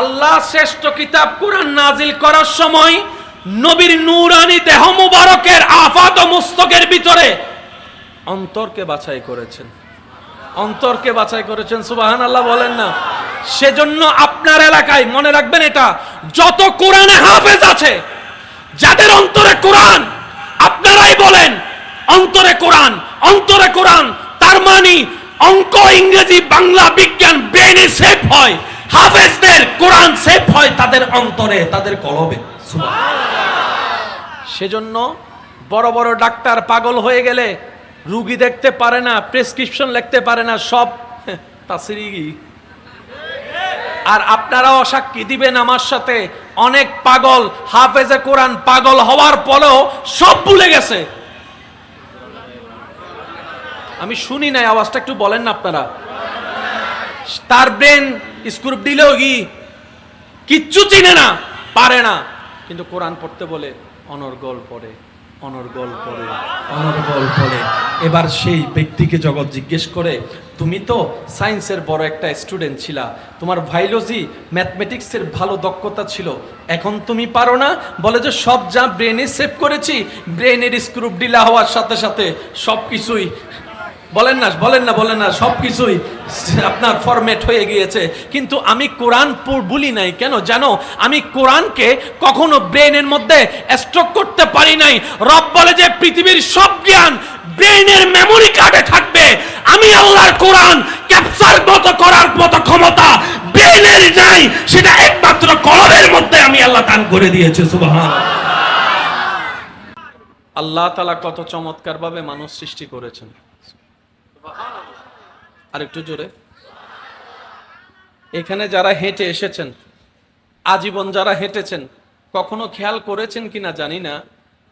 আল্লাহ শ্রেষ্ঠ কিতাব কোরআন নাজিল করার সময় নবীর নূরানি দেহ মুবারকের আফাত মুস্তকের ভিতরে অন্তরকে বাছাই করেছেন। অন্তরকে বাছাই করেছেন সুবাহান আল্লাহ বলেন না। সেজন্য আপনার এলাকায় মনে রাখবেন এটা, যত কোরআনে হাফেজ আছে, যাদের অন্তরে কোরআন, আপনারাই বলেন, অন্তরে কোরআন অন্তরে কোরআন, তার মানে অঙ্ক ইংরেজি, বাংলা বিজ্ঞান ব্রেনে সেফ হয়। হাফেজদের কোরআন সেফ হয় তাদের অন্তরে, তাদের কলবে। সেজন্য বড় বড় ডাক্তার পাগল হয়ে গেলে রুগী দেখতে পারে না, প্রেসক্রিপশন লিখতে পারে না, সব তাসিরি আর আপনারাও সাক্ষী দিবেন আমার সাথে, অনেক পাগল, হাফেজে কোরআন পাগল হওয়ার পরেও সব ভুলে গেছে। আমি শুনি নাই, আওয়াজটা একটু বলেন না আপনারা। তার ব্রেন স্ক্রুপ দিলেও কি কিচ্ছু চিনে না পারে না কিন্তু কোরআন পড়তে বলে অনর্গল পড়ে অনর্গল পড়ে অনর্গল পড়ে এবার সেই ব্যক্তিকে জগৎ জিজ্ঞেস করে, তুমি তো সায়েন্সের বড় একটা স্টুডেন্ট ছিলা। তোমার ভাইলজি ম্যাথমেটিক্সের ভালো দক্ষতা ছিল। এখন তুমি পারো না? বলে যে, সব যা ব্রেনে সেভ করেছি ব্রেনের স্ক্রুপ ডিলা হওয়ার সাথে সাথে সব কিছুই বলেন না বলেন না বলেন না সব কিছুই আপনার ফরম্যাট হয়ে গিয়েছে। কিন্তু আমি কোরআন বলি নাই, কেন জানো? আমি কোরআনকে কখনো ব্রেনের মধ্যে স্ট্রোক করতে পারি নাই। রব বলে যে পৃথিবীর সব জ্ঞান ব্রেনের মেমোরি কার্ডে থাকবে। আমি আল্লাহর কোরআন ক্যাপচার মতো করার মতো ক্ষমতা ব্রেনের নাই, সেটা একমাত্র কলমের মধ্যে আমি আল্লাহ দান করে দিয়েছে সুবহান আল্লাহ তালা কত চমৎকার ভাবে মানুষ সৃষ্টি করেছেন। আরেকটু জোরে। এখানে যারা হেঁটে এসেছেন, আজীবন যারা হেঁটেছেন, কখনো খেয়াল করেছেন কিনা জানি না,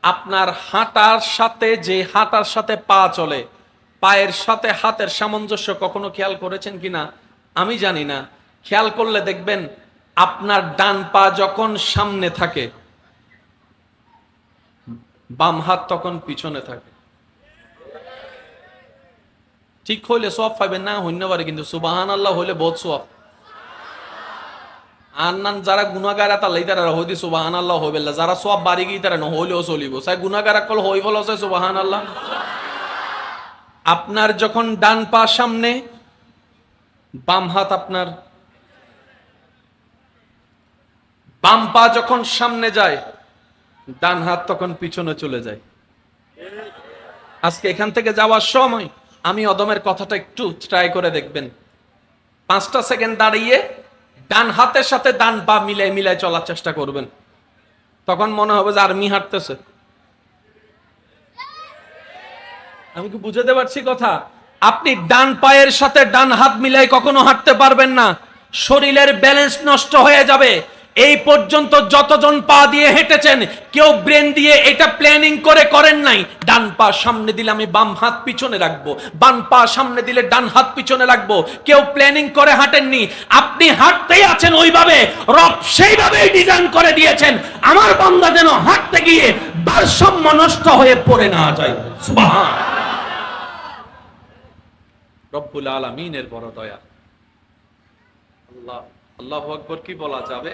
আপনার হাঁটার সাথে যে হাঁটার সাথে পা চলে, পায়ের সাথে হাতের সামঞ্জস্য কখনো খেয়াল করেছেন কিনা আমি জানি না। খেয়াল করলে দেখবেন আপনার ডান পা যখন সামনে থাকে, বাম হাত তখন পিছনে থাকে। ঠিক হইলে সব পাইবেন না হইন্য পারে, কিন্তু সুবাহান আল্লাহ হইলে বহুত সব আর নান যারা গুণাগারা তালাই তারা হইদি সুবাহান আল্লাহ হইবে। যারা সব বাড়ি গিয়ে তারা নহইলেও চলিব। সাই গুণাগারা কল হই সাই সুবাহান আল্লাহ আপনার যখন ডান পা সামনে, বাম হাত আপনার। বাম পা যখন সামনে যায়, ডান হাত তখন পিছনে চলে যায়। আজকে এখান থেকে যাওয়ার সময় আমি অদমের কথাটা একটু ট্রাই করে দেখবেন। পাঁচটা সেকেন্ড দাঁড়িয়ে ডান হাতের সাথে ডান পা মিলাই মিলাই চলার চেষ্টা করবেন। তখন মনে হবে যে আর্মি হাঁটতেছে। আমি কি বুঝাতে পারছি কথা? আপনি ডান পায়ের সাথে ডান হাত মিলাই কখনো হাঁটতে পারবেন না। শরীরের ব্যালেন্স নষ্ট হয়ে যাবে। এই পর্যন্ত যতজন পা দিয়ে হেঁটেছেন, কেউ ব্রেন দিয়ে এটা প্ল্যানিং করে করেন নাই। ডান পা সামনে দিলে আমি বাম হাত পিছনে রাখব, বাম পা সামনে দিলে ডান হাত পিছনে রাখব। কেউ প্ল্যানিং করে হাঁটেননি, আপনি হাঁটতেই আছেন ওইভাবে, রব সেইভাবেই ডিজাইন করে দিয়েছেন। আমার বান্দা যেন হাঁটতে গিয়ে ভারসাম্য নষ্ট হয়ে পড়ে না যায়। সুবহান। রব্বুল আলমিনের বড় দয়া। আল্লাহ। আল্লাহ আকবর কি বলা যাবে?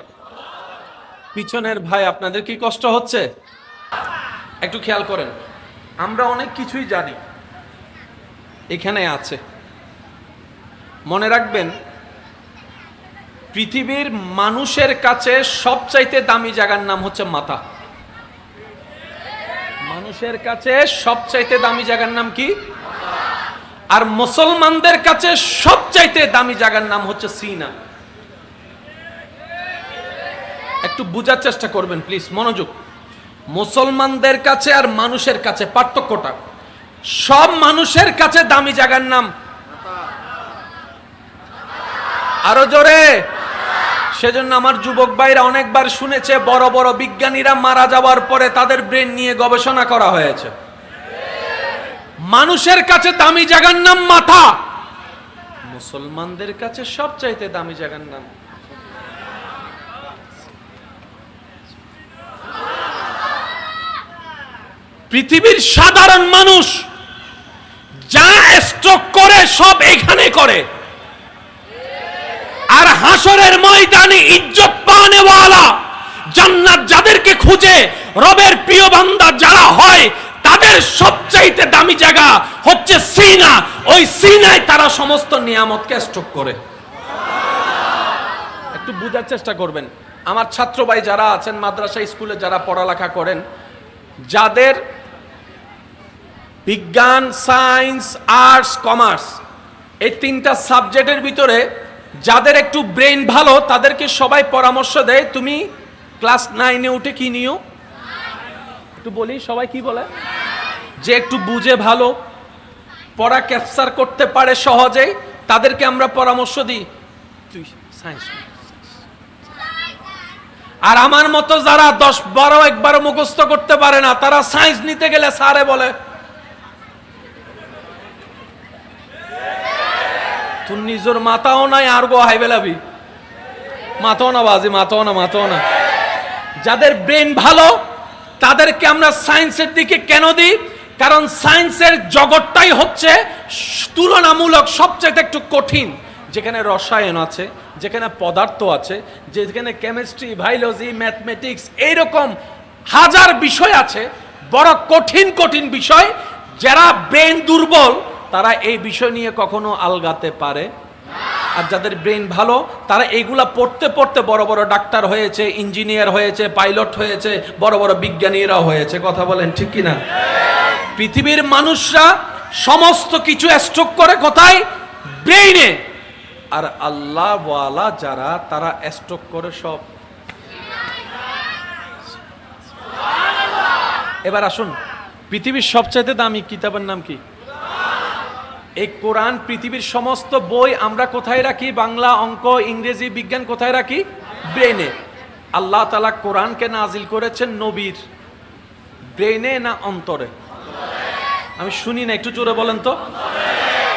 পিছনের ভাই, আপনাদের কি কষ্ট হচ্ছে? একটু খেয়াল করেন, আমরা অনেক কিছুই জানি, এখানে আছে। মনে রাখবেন, পৃথিবীর মানুষের কাছে সবচাইতে দামি জায়গার নাম হচ্ছে মাথা। মানুষের কাছে সবচাইতে দামি জায়গার নাম কি? আর মুসলমানদের কাছে সবচাইতে দামি জায়গার নাম হচ্ছে সিনা। একটু বোঝার চেষ্টা করবেন প্লিজ মনোযোগ। মুসলমানদের কাছে আর মানুষের কাছে পার্থক্যটা। সব মানুষের কাছে দামি জায়গার নাম। আরও জোরে। সেজন্য আমার যুবক ভাইরা অনেকবার শুনেছে, বড় বড় বিজ্ঞানীরা মারা যাওয়ার পরে তাদের ব্রেন নিয়ে গবেষণা করা হয়েছে। মানুষের কাছে দামি জায়গার নাম মাথা। মুসলমানদের কাছে সবচাইতে দামি জায়গার নাম। পৃথিবীর সাধারণ মানুষ যা স্ট্রোক করে, সব এখানে করে। আর হাসরের ময়দানে ইজ্জত পানেওয়ালা জান্নাত যাদেরকে খুঁজে, রবের প্রিয় বান্দা যারা হয়, তাদের সবচাইতে দামি জায়গা হচ্ছে সিনা। ওই সিনায় তারা সমস্ত নিয়ামতকে স্টক করে। একটু বোঝার চেষ্টা করবেন। আমার ছাত্র ভাই যারা আছেন, মাদ্রাসা, স্কুলে যারা পড়ালেখা করেন যাদের বিজ্ঞান, সায়েন্স, আর্টস, কমার্স, এই তিনটা সাবজেক্টের ভিতরে যাদের একটু ব্রেন ভালো, তাদেরকে সবাই পরামর্শ দেয়, তুমি ক্লাস নাইনে উঠে কি নিও? একটু বলি, সবাই কি বলে? যে একটু বুঝে ভালো, পড়া ক্যাপচার করতে পারে সহজেই, তাদেরকে আমরা পরামর্শ দিই। তুই সায়েন্স আর আমার মতো যারা দশ বারো একবারও মুখস্থ করতে পারে না, তারা সায়েন্স নিতে গেলে স্যারে বলে। তোর নিজের মাথাও নাই, আর গো হাই বেলাবি মাথাও না বাজি, মাথাও না মাথাও না। যাদের ব্রেন ভালো, তাদেরকে আমরা সায়েন্সের দিকে কেন দিই? কারণ সায়েন্সের জগৎটাই হচ্ছে তুলনামূলক সবচেয়ে একটু কঠিন। যেখানে রসায়ন আছে, যেখানে পদার্থ আছে, যেখানে কেমিস্ট্রি বায়োলজি ম্যাথমেটিক্স এইরকম হাজার বিষয় আছে, বড় কঠিন কঠিন বিষয়। যারা ব্রেন দুর্বল, তারা এই বিষয় নিয়ে কখনো আলগাতে পারে। আর যাদের ব্রেন ভালো, তারা এইগুলা পড়তে পড়তে বড় বড় ডাক্তার হয়েছে ইঞ্জিনিয়ার হয়েছে পাইলট হয়েছে, বড় বড় বিজ্ঞানীরা হয়েছে। কথা বলেন ঠিক কি না পৃথিবীর মানুষরা সমস্ত কিছু স্ট্রোক করে কোথায়? ব্রেইনে আর আল্লাহ ওয়ালা যারা, তারা স্ট্রোক করে সব। এবার আসুন, পৃথিবীর সবচাইতে দামি কিতাবের নাম কি? এই কোরআন পৃথিবীর সমস্ত বই আমরা কোথায় রাখি? বাংলা, অঙ্ক, ইংরেজি, বিজ্ঞান কোথায় রাখি? ব্রেনে আল্লাহ তালা কোরআনকে নাজিল করেছেন নবীর। ব্রেনে না অন্তরে? আমি শুনি না, একটু জোরে বলেন তো।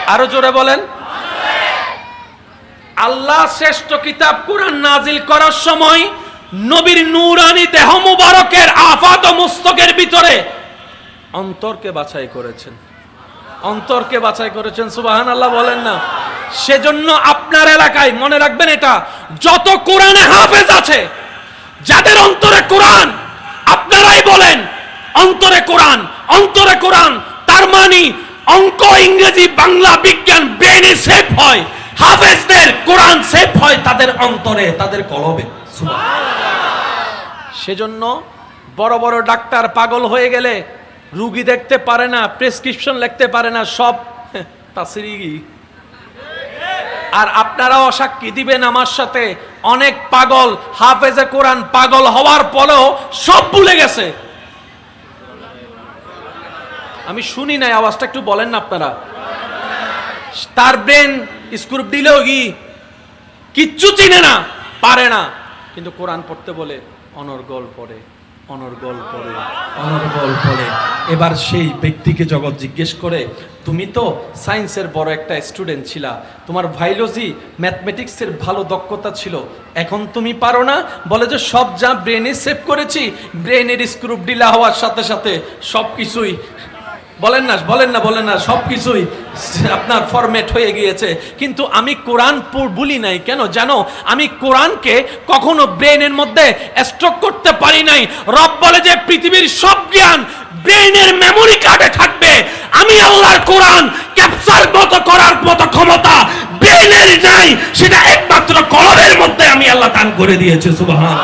আরও জোরে বলেন। আল্লাহ শ্রেষ্ঠ কিতাব কোরআন নাজিল করার সময় নবীর নূরানি দেহ মুবারকের আফাত মুস্তকের ভিতরে অন্তরকে বাছাই করেছেন। অন্তরকে বাছাই করেছেন সুবাহান আল্লাহ বলেন না। সেজন্য আপনার এলাকায় মনে রাখবেন এটা, যত কোরআনে হাফেজ আছে, যাদের অন্তরে কোরআন, আপনারাই বলেন, অন্তরে কোরআন অন্তরে কোরআন, তার মানে অঙ্ক ইংরেজি, বাংলা বিজ্ঞান ব্রেনে সেফ হয়। হাফেজদের কোরআন সেফ হয় তাদের অন্তরে, তাদের কলবে। সেজন্য বড় বড় ডাক্তার পাগল হয়ে গেলে রুগী দেখতে পারে না, প্রেসক্রিপশন লিখতে পারে না, সব তাসিরি আর আপনারাও সাক্ষী দিবেন আমার সাথে, অনেক পাগল, হাফেজে কোরআন পাগল হওয়ার পরেও সব ভুলে গেছে। আমি শুনি নাই, আওয়াজটা একটু বলেন না আপনারা। তার ব্রেন স্ক্রুপ দিলেও কি কিচ্ছু চিনে না পারে না কিন্তু কোরআন পড়তে বলে অনর্গল পড়ে অনর্গল পড়ে অনর্গল পড়ে এবার সেই ব্যক্তিকে জগৎ জিজ্ঞেস করে, তুমি তো সায়েন্সের বড় একটা স্টুডেন্ট ছিলা। তোমার ভাইলজি ম্যাথমেটিক্সের ভালো দক্ষতা ছিল। এখন তুমি পারো না? বলে যে, সব যা ব্রেনে সেভ করেছি ব্রেনের স্ক্রুপ ডিলা হওয়ার সাথে সাথে সব কিছুই বলেন না বলেন না বলেন না সব কিছুই আপনার ফরম্যাট হয়ে গিয়েছে। কিন্তু আমি কোরআন বলি নাই। কেন জানো? আমি কোরআনকে কখনো ব্রেনের মধ্যে স্ট্রোক করতে পারি নাই। রব বলে যে পৃথিবীর সব জ্ঞান ব্রেনের মেমোরি কার্ডে থাকবে। আমি আল্লাহর কোরআন ক্যাপচার মতো করার মতো ক্ষমতা ব্রেনের নাই। সেটা একমাত্র কলমের মধ্যে আমি আল্লাহ দান করে দিয়েছি সুবহান